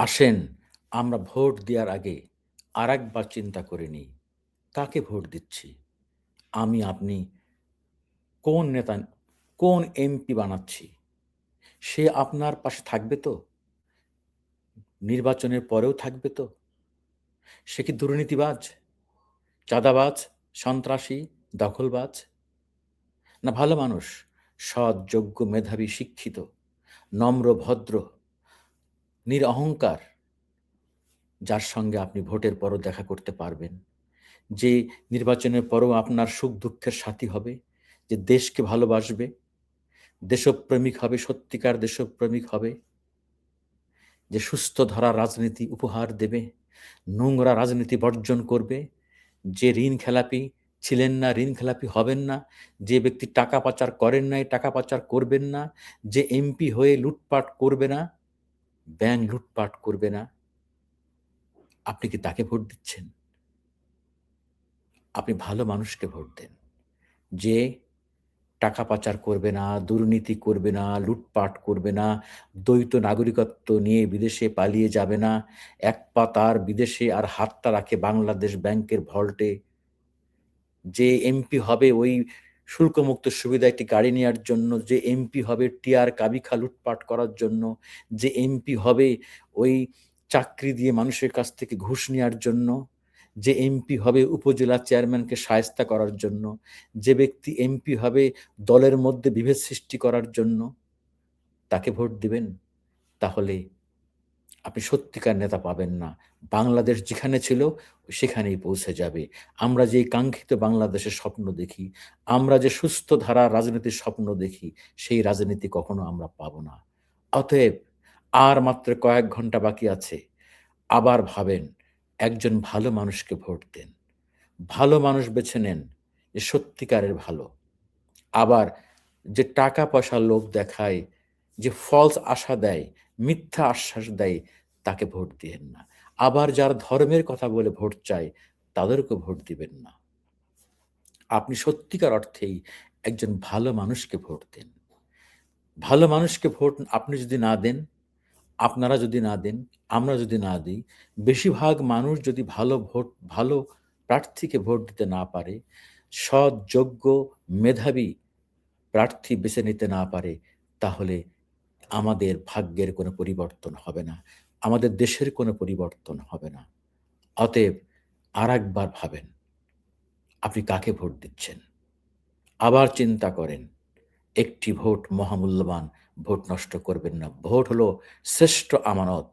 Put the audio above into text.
আসেন, আমরা ভোট দেওয়ার আগে আর একবার চিন্তা করে নিই, কাকে ভোট দিচ্ছি? আমি, আপনি কোন নেতা, কোন এমপি বানাচ্ছি? সে আপনার পাশে থাকবে তো? নির্বাচনের পরেও থাকবে তো? সে কি দুর্নীতিবাজ? চাঁদাবাজ? সন্ত্রাসী? দখলবাজ? না, ভালো মানুষ, সৎ, যোগ্য, মেধাবী, শিক্ষিত, নম্র, ভদ্র নিরহংকার, যার সঙ্গে আপনি ভোটের পরও দেখা করতে পারবেন। যে নির্বাচনের পরও আপনার সুখ দুঃখের সাথী হবে, যে দেশকে ভালোবাসবে, দেশপ্রেমিক হবে, সত্যিকার দেশপ্রেমিক হবে, যে সুস্থ ধরা রাজনীতি উপহার দেবে, নোংরা রাজনীতি বর্জন করবে, যে ঋণ খেলাপি ছিলেন না, ঋণ খেলাপি হবেন না, যে ব্যক্তি টাকা পাচার করেন নাই, টাকা পাচার করবেন না, যে এমপি হয়ে লুটপাট করবে না ব্যাংক লুটপাট করবে না। আপনি কি তাকে ভোট দিচ্ছেন? আপনি ভালো মানুষকে ভোট দেন। যে টাকা পাচার করবে না, দুর্নীতি করবে না, লুটপাট করবে না, দ্বৈত নাগরিকত্ব নিয়ে বিদেশে পালিয়ে যাবে না, এক পা তার বিদেশে আর হাতটা রাখে বাংলাদেশ ব্যাংকের ভল্টে। যে এমপি হবে ওই শুল্কমুক্ত সুবিধা একটি গাড়ি নেওয়ার জন্য, যে এমপি হবে টিয়ার কাবিখা লুটপাট করার জন্য, যে এমপি হবে ওই চাকরি দিয়ে মানুষের কাছ থেকে ঘুষ নেওয়ার জন্য, যে এমপি হবে উপজেলা চেয়ারম্যানকে সায়স্তা করার জন্য, যে ব্যক্তি এমপি হবে দলের মধ্যে বিভেদ সৃষ্টি করার জন্য, তাকে ভোট দিবেন। তাহলে আপনি সত্যিকার নেতা পাবেন না। বাংলাদেশ যেখানে ছিল, সেখানেই পৌঁছে যাবে। আমরা যে কাঙ্ক্ষিত বাংলাদেশের স্বপ্ন দেখি, আমরা যে সুস্থ ধারা রাজনীতির স্বপ্ন দেখি, সেই রাজনীতি কখনো আমরা পাব না। অতএব আর মাত্র কয়েক ঘণ্টা বাকি আছে। আবার ভাবেন, একজন ভালো মানুষকে ভোট দেন। ভালো মানুষ বেছে নেন যে সত্যিকারের ভালো। আবার যে টাকা পয়সা লোক দেখায়, যে ফলস আশা দেয় মিথ্যা আশ্বাস দেয়, তাকে ভোট দিবেন না। আবার যার ধর্মের কথা বলে ভোট চায় তাদেরকে ভোট দিবেন না। আপনি সত্যিকার অর্থেই একজন ভালো মানুষকে ভোট দেন। ভালো মানুষকে ভোট আপনি যদি না দেন, আপনারা যদি না দেন, আমরা যদি না দিই, বেশিরভাগ মানুষ যদি ভালো ভোট, ভালো প্রার্থীকে ভোট দিতে না পারে, সৎ, যোগ্য, মেধাবী প্রার্থী বেছে নিতে না পারে, তাহলে আমাদের ভাগ্যের কোনো পরিবর্তন হবে না, আমাদের দেশের কোনো পরিবর্তন হবে না। অতএব আর একবার ভাবেন, আপনি কাকে ভোট দিচ্ছেন? আবার চিন্তা করেন, একটি ভোট মহামূল্যবান, ভোট নষ্ট করবেন না। ভোট হলো শ্রেষ্ঠ আমানত।